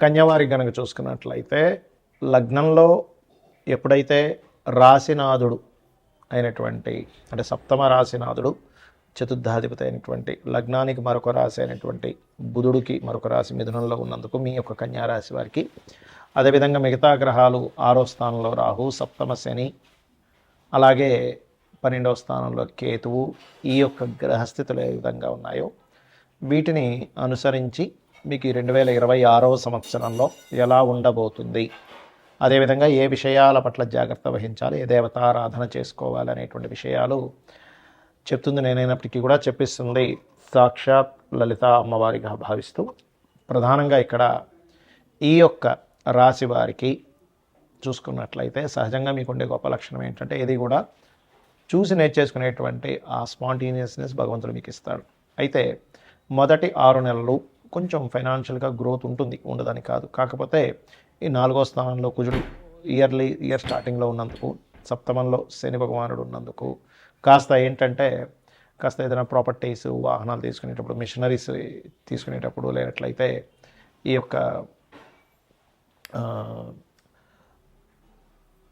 కన్యవారి కనుక చూసుకున్నట్లయితే లగ్నంలో ఎప్పుడైతే రాశినాథుడు అయినటువంటి అంటే సప్తమ రాశినాథుడు చతుర్థాధిపతి అయినటువంటి లగ్నానికి మరొక రాశి అయినటువంటి బుధుడికి మరొక రాశి మిథునంలో ఉన్నందుకు మీ యొక్క కన్యారాశి వారికి అదేవిధంగా మిగతా గ్రహాలు ఆరో స్థానంలో రాహు సప్తమ శని అలాగే పన్నెండవ స్థానంలో కేతువు ఈ యొక్క గ్రహస్థితులు ఏ విధంగా ఉన్నాయో వీటిని అనుసరించి మీకు ఈ రెండు వేల ఇరవై ఆరవ సంవత్సరంలో ఎలా ఉండబోతుంది? అదేవిధంగా ఏ విషయాల పట్ల జాగ్రత్త వహించాలి? ఏ దేవతారాధన చేసుకోవాలి అనేటువంటి విషయాలు చెప్తుంది. నేనైనప్పటికీ కూడా చెప్పిస్తుంది. సాక్షాత్ లలిత అమ్మవారిగా భావిస్తూ ప్రధానంగా ఇక్కడ ఈ యొక్క రాశి వారికి చూసుకున్నట్లయితే సహజంగా మీకు ఉండే గొప్ప లక్షణం ఏంటంటే ఇది కూడా చూసి నేర్చేసుకునేటువంటి ఆ స్పాంటేనియస్నెస్ భగవంతుడు మీకు ఇస్తాడు. అయితే మొదటి ఆరు నెలలు కొంచెం ఫైనాన్షియల్గా గ్రోత్ ఉంటుంది ఉండదని కాదు. కాకపోతే ఈ నాలుగో స్థానంలో కుజుడు ఇయర్లీ ఇయర్ స్టార్టింగ్లో ఉన్నందుకు సప్తమంలో శని భగవానుడు ఉన్నందుకు కాస్త ఏంటంటే కాస్త ఏదైనా ప్రాపర్టీస్ వాహనాలు తీసుకునేటప్పుడు మిషనరీస్ తీసుకునేటప్పుడు లేనట్లయితే ఈ యొక్క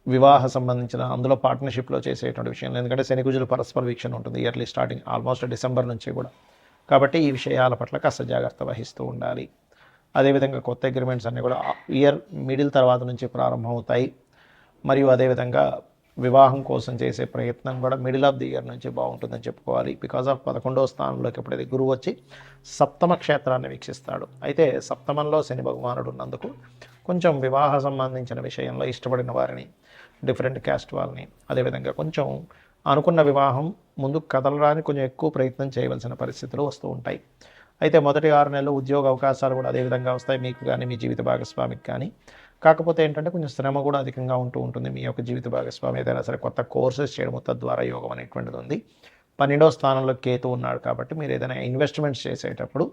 వివాహ సంబంధించిన అందులో పార్ట్నర్షిప్లో చేసేటువంటి విషయం ఎందుకంటే శని కుజులు పరస్పర వీక్షణ ఉంటుంది ఇయర్లీ స్టార్టింగ్ ఆల్మోస్ట్ డిసెంబర్ నుంచి కూడా. కాబట్టి ఈ విషయాల పట్ల కాస్త జాగ్రత్త వహిస్తూ ఉండాలి. అదేవిధంగా కొత్త అగ్రిమెంట్స్ అన్నీ కూడా ఇయర్ మిడిల్ తర్వాత నుంచి ప్రారంభమవుతాయి. మరియు అదేవిధంగా వివాహం కోసం చేసే ప్రయత్నం కూడా మిడిల్ ఆఫ్ ది ఇయర్ నుంచి బాగుంటుందని చెప్పుకోవాలి. బికాజ్ ఆఫ్ పదకొండవ స్థానంలోకి ఎప్పుడైతే గురువు వచ్చి సప్తమ క్షేత్రాన్ని వీక్షిస్తాడు. అయితే సప్తమంలో శని భగవానుడు ఉన్నందుకు కొంచెం వివాహ సంబంధించిన విషయంలో ఇష్టపడిన వారిని డిఫరెంట్ క్యాస్ట్ వాళ్ళని అదేవిధంగా కొంచెం అనుకున్న వివాహం ముందు కదలడానికి కొంచెం ఎక్కువ ప్రయత్నం చేయవలసిన పరిస్థితులు వస్తూ ఉంటాయి. అయితే మొదటి ఆరు నెలలు ఉద్యోగ అవకాశాలు కూడా అదే విధంగా వస్తాయి. మీకు కానీ మీ జీవిత భాగస్వామికి కానీ. కాకపోతే ఏంటంటే కొంచెం శ్రమ కూడా అధికంగా ఉంటూ ఉంటుంది. మీ యొక్క జీవిత భాగస్వామి ఏదైనా సరే కొత్త కోర్సెస్ చేయడం తద్వారా యోగం అనేటువంటిది ఉంది. పన్నెండవ స్థానంలో కేతు ఉన్నాడు కాబట్టి మీరు ఏదైనా ఇన్వెస్ట్మెంట్స్ చేసేటప్పుడు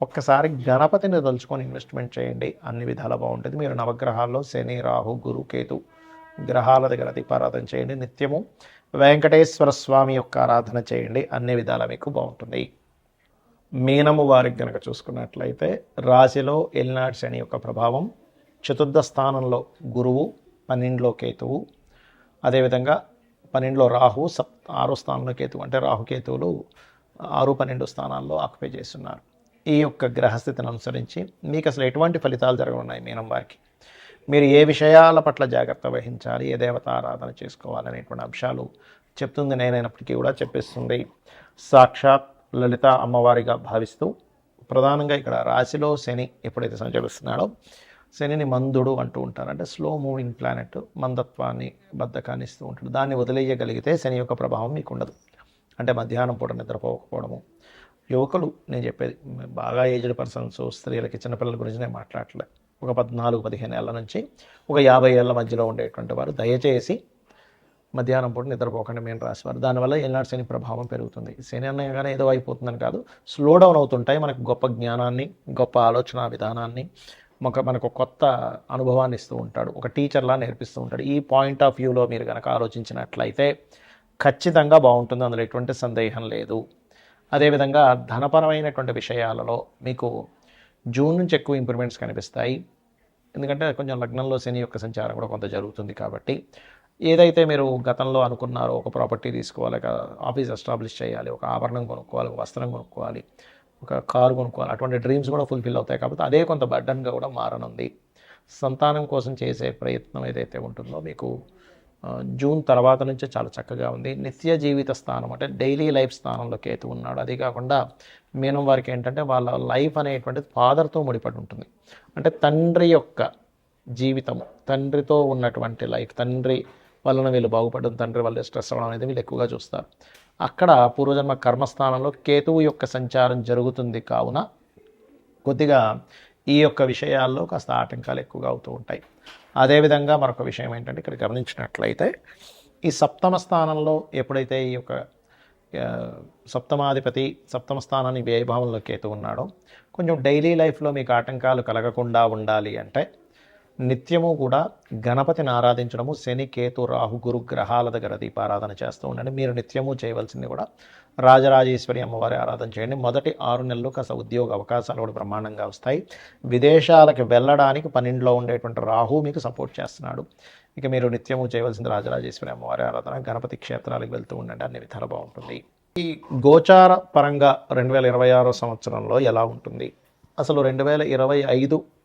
ఒక్కసారి గణపతిని తలుచుకొని ఇన్వెస్ట్మెంట్ చేయండి. అన్ని విధాలు బాగుంటుంది. మీరు నవగ్రహాల్లో శని రాహు గురు కేతు గ్రహాల దగ్గర దీపారాధన చేయండి. నిత్యము వెంకటేశ్వర స్వామి యొక్క ఆరాధన చేయండి. అన్ని విధాల మీకు బాగుంటుంది. మీనము వారికి కనుక చూసుకున్నట్లయితే రాశిలో ఎల్నాడు శని యొక్క ప్రభావం చతుర్థ స్థానంలో గురువు పన్నెండులో కేతువు అదేవిధంగా పన్నెండులో రాహు సప్ ఆరో స్థానంలో కేతువు అంటే రాహుకేతువులు ఆరు పన్నెండు స్థానాల్లో ఆక్యుపై చేస్తున్నారు. ఈ యొక్క గ్రహస్థితిని అనుసరించి మీకు అసలు ఎటువంటి ఫలితాలు జరగనున్నాయి మీనం వారికి? మీరు ఏ విషయాల పట్ల జాగ్రత్త వహించాలి ఏ దేవత ఆరాధన చేసుకోవాలనేటువంటి అంశాలు చెప్తుంది నేనైనప్పటికీ కూడా చెప్పిస్తుంది. సాక్షాత్ లలిత అమ్మవారిగా భావిస్తూ ప్రధానంగా ఇక్కడ రాశిలో శని ఎప్పుడైతే సంచరిస్తున్నాడో శనిని మందుడు అంటూ ఉంటారు. అంటే స్లో మూవింగ్ ప్లానెట్ మందత్వాన్ని బద్ధకాన్ని ఇస్తూ ఉంటాడు. దాన్ని వదిలేయగలిగితే శని యొక్క ప్రభావం మీకు ఉండదు. అంటే మధ్యాహ్నం పూట నిద్రపోకపోవడము. యువకులు నేను చెప్పేది బాగా ఏజ్డ్ పర్సన్స్ స్త్రీలకి చిన్నపిల్లల గురించి నేను మాట్లాడలే ఒక పద్నాలుగు పదిహేను ఏళ్ళ నుంచి ఒక యాభై ఏళ్ళ మధ్యలో ఉండేటువంటి వారు. దయచేసి మధ్యాహ్నం పూట నిద్రపోకుండా మేము రాసేవారు దానివల్ల ఏనాడు శని ప్రభావం పెరుగుతుంది. శని అనగానే ఏదో అయిపోతుందని కాదు స్లో డౌన్ అవుతుంటాయి మనకు గొప్ప జ్ఞానాన్ని గొప్ప ఆలోచన విధానాన్ని ఒక మనకు కొత్త అనుభవాన్ని ఇస్తూ ఉంటాడు ఒక టీచర్లా నేర్పిస్తూ ఉంటాడు. ఈ పాయింట్ ఆఫ్ వ్యూలో మీరు కనుక ఆలోచించినట్లయితే ఖచ్చితంగా బాగుంటుంది. అందులో ఎటువంటి సందేహం లేదు. అదేవిధంగా ధనపరమైనటువంటి విషయాలలో మీకు జూన్ నుంచి ఎక్కువ ఇంప్రూవ్మెంట్స్ కనిపిస్తాయి. ఎందుకంటే కొంచెం లగ్నంలో శని యొక్క సంచారం కూడా కొంత జరుగుతుంది కాబట్టి ఏదైతే మీరు గతంలో అనుకున్నారో ఒక ప్రాపర్టీ తీసుకోవాలి ఒక ఆఫీస్ ఎస్టాబ్లిష్ చేయాలి ఒక ఆభరణం కొనుక్కోవాలి ఒక వస్త్రం కొనుక్కోవాలి ఒక కారు కొనుక్కోవాలి అటువంటి డ్రీమ్స్ కూడా ఫుల్ఫిల్ అవుతాయి కాబట్టి అదే కొంత బర్డన్గా కూడా మారనుంది. సంతానం కోసం చేసే ప్రయత్నం ఏదైతే ఉంటుందో మీకు జూన్ తర్వాత నుంచే చాలా చక్కగా ఉంది. నిత్య జీవిత స్థానం అంటే డైలీ లైఫ్ స్థానంలో కేతు ఉన్నాడు. అది కాకుండా మీనం వారికి ఏంటంటే వాళ్ళ లైఫ్ అనేటువంటిది ఫాదర్తో ముడిపడి ఉంటుంది. అంటే తండ్రి యొక్క జీవితం తండ్రితో ఉన్నటువంటి లైఫ్ తండ్రి వలన వీళ్ళు బాగుపడడం తండ్రి వల్ల స్ట్రెస్ అవ్వడం అనేది వీళ్ళు ఎక్కువగా చూస్తారు. అక్కడ పూర్వజన్మ కర్మస్థానంలో కేతువు యొక్క సంచారం జరుగుతుంది కావున కొద్దిగా ఈ యొక్క విషయాల్లో కాస్త ఆటంకాలు ఎక్కువగా అవుతూ ఉంటాయి. అదేవిధంగా మరొక విషయం ఏంటంటే ఇక్కడ గమనించినట్లయితే ఈ సప్తమ స్థానంలో ఎప్పుడైతే ఈ యొక్క సప్తమాధిపతి సప్తమ స్థానాన్ని వ్యయభావంలో కేతు ఉన్నాడో కొంచెం డైలీ లైఫ్లో మీకు ఆటంకాలు కలగకుండా ఉండాలి అంటే నిత్యము కూడా గణపతిని ఆరాధించడము శని కేతు రాహు గురు గ్రహాల దగ్గర దీపారాధన చేస్తూ ఉండండి. మీరు నిత్యము చేయవలసింది కూడా రాజరాజేశ్వరి అమ్మవారి ఆరాధన చేయండి. మొదటి ఆరు నెలలు కాస్త ఉద్యోగ అవకాశాలు కూడా బ్రహ్మాండంగా వస్తాయి. విదేశాలకు వెళ్ళడానికి పన్నెండులో ఉండేటువంటి రాహు మీకు సపోర్ట్ చేస్తున్నాడు. ఇక మీరు నిత్యము చేయవలసింది రాజరాజేశ్వరి అమ్మవారి ఆరాధన గణపతి క్షేత్రాలకు వెళ్తూ ఉండండి. అన్ని విధాలు బాగుంటుంది ఈ గోచార పరంగా రెండు వేల ఇరవై ఆరో సంవత్సరంలో ఎలా ఉంటుంది? అసలు రెండు వేల ఇరవై ఐదు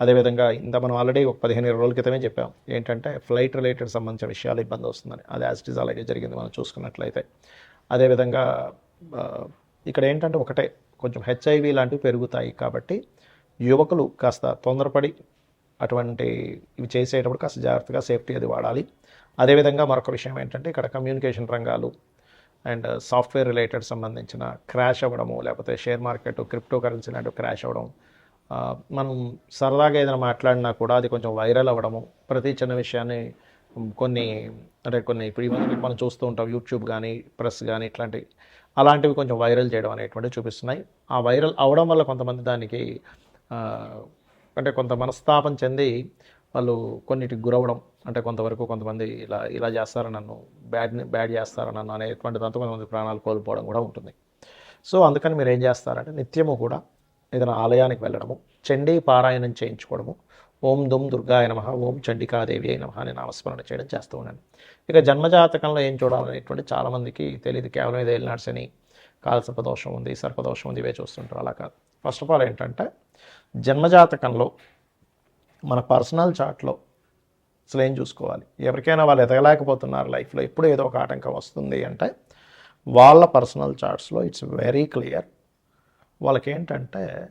అదేవిధంగా ఇంత మనం ఆల్రెడీ ఒక పదిహేను ఇరవై రోజుల క్రితమే చెప్పాం. ఏంటంటే ఫ్లైట్ రిలేటెడ్ సంబంధించిన విషయాలు ఇబ్బంది వస్తుందని. అది యాజ్ అలాగే జరిగింది మనం చూసుకున్నట్లయితే. అదేవిధంగా ఇక్కడ ఏంటంటే ఒకటే కొంచెం హెచ్ఐవి లాంటివి పెరుగుతాయి కాబట్టి యువకులు కాస్త తొందరపడి అటువంటి ఇవి చేసేటప్పుడు కాస్త జాగ్రత్తగా సేఫ్టీ అది వాడాలి. అదేవిధంగా మరొక విషయం ఏంటంటే ఇక్కడ కమ్యూనికేషన్ రంగాలు అండ్ సాఫ్ట్వేర్ రిలేటెడ్ సంబంధించిన క్రాష్ అవ్వడము లేకపోతే షేర్ మార్కెట్ క్రిప్టో కరెన్సీ లాంటివి క్రాష్ అవ్వడం మనం సరదాగా ఏదైనా మాట్లాడినా కూడా అది కొంచెం వైరల్ అవ్వడము ప్రతి చిన్న విషయాన్ని కొన్ని అంటే కొన్ని ఇప్పుడు ఈ మధ్య మనం చూస్తూ ఉంటాం యూట్యూబ్ కానీ ప్రెస్ కానీ ఇట్లాంటి అలాంటివి కొంచెం వైరల్ చేయడం అనేటువంటివి చూపిస్తున్నాయి. ఆ వైరల్ అవడం వల్ల కొంతమంది దానికి అంటే కొంత మనస్తాపం చెంది వాళ్ళు కొన్నిటికి గురవడం అంటే కొంతవరకు కొంతమంది ఇలా ఇలా చేస్తారు నన్ను బ్యాడ్ బ్యాడ్ చేస్తారు నన్ను అనేటువంటి దాంతో కొంతమంది ప్రాణాలు కోల్పోవడం కూడా ఉంటుంది. సో అందుకని మీరు ఏం చేస్తారంటే నిత్యము కూడా ఏదైనా ఆలయానికి వెళ్ళడము చండీ పారాయణం చేయించుకోవడము ఓం దుమ్ దుర్గాయ నమ ఓం చండికాదేవి అయిన నమ అని నామస్మరణ చేయడం చేస్తూ ఉన్నాను ఇక జన్మజాతకంలో ఏం చూడాలనేటువంటి చాలామందికి తెలియదు కేవలం ఇది ఏలినాడ్సని కాలసర్పదోషం ఉంది సర్పదోషం ఉంది ఇవే చూస్తుంటారు. అలా కాదు. ఫస్ట్ ఆఫ్ ఆల్ ఏంటంటే జన్మజాతకంలో మన పర్సనల్ చార్ట్లో అసలు ఏం చూసుకోవాలి? ఎవరికైనా వాళ్ళు ఎదగలేకపోతున్నారు లైఫ్లో. ఎప్పుడు ఏదో ఒక ఆటంకం వస్తుంది అంటే వాళ్ళ పర్సనల్ చార్ట్స్లో ఇట్స్ వెరీ క్లియర్. వాళ్ళకి ఏంటంటే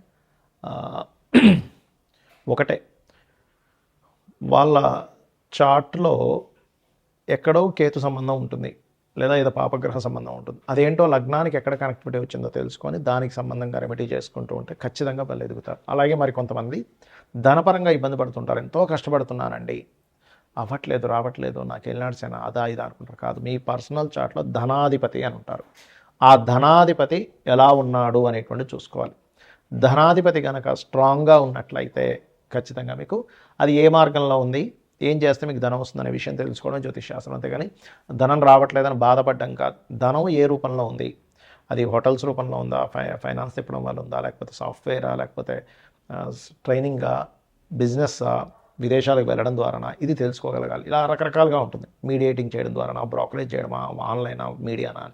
ఒకటే. వాళ్ళ చార్ట్లో ఎక్కడో కేతు సంబంధం ఉంటుంది. లేదా ఏదో పాపగ్రహ సంబంధం ఉంటుంది. అదేంటో లగ్నానికి ఎక్కడ కనెక్టివిటీ వచ్చిందో తెలుసుకొని దానికి సంబంధంగా రెమెడీ చేసుకుంటూ ఉంటే ఖచ్చితంగా వాళ్ళు ఎదుగుతారు. అలాగే మరి కొంతమంది ధనపరంగా ఇబ్బంది పడుతుంటారు. ఎంతో కష్టపడుతున్నానండి. అవ్వట్లేదు రావట్లేదు నాకు వెళ్ళినాడ్సేన అదా ఇది అనుకుంటారు. కాదు మీ పర్సనల్ చార్ట్లో ధనాధిపతి అని ఉంటారు. ఆ ధనాధిపతి ఎలా ఉన్నాడు అనేటువంటి చూసుకోవాలి. ధనాధిపతి కనుక స్ట్రాంగ్గా ఉన్నట్లయితే ఖచ్చితంగా మీకు అది ఏ మార్గంలో ఉంది ఏం చేస్తే మీకు ధనం వస్తుందనే విషయం తెలుసుకోవడం జ్యోతిష్ శాస్త్రం కానీ ధనం రావట్లేదని బాధపడడం కాదు. ధనం ఏ రూపంలో ఉంది? అది హోటల్స్ రూపంలో ఉందా? ఫై ఫైనాన్స్ తిప్పడం వల్ల ఉందా? లేకపోతే సాఫ్ట్వేరా? లేకపోతే ట్రైనింగా? బిజినెస్సా? విదేశాలకు వెళ్ళడం ద్వారానా? ఇది తెలుసుకోగలగాలి. ఇలా రకరకాలుగా ఉంటుంది. మీడియేటింగ్ చేయడం ద్వారానా? బ్రోకరేజ్ చేయడమా? ఆన్లైనా? మీడియానా? అని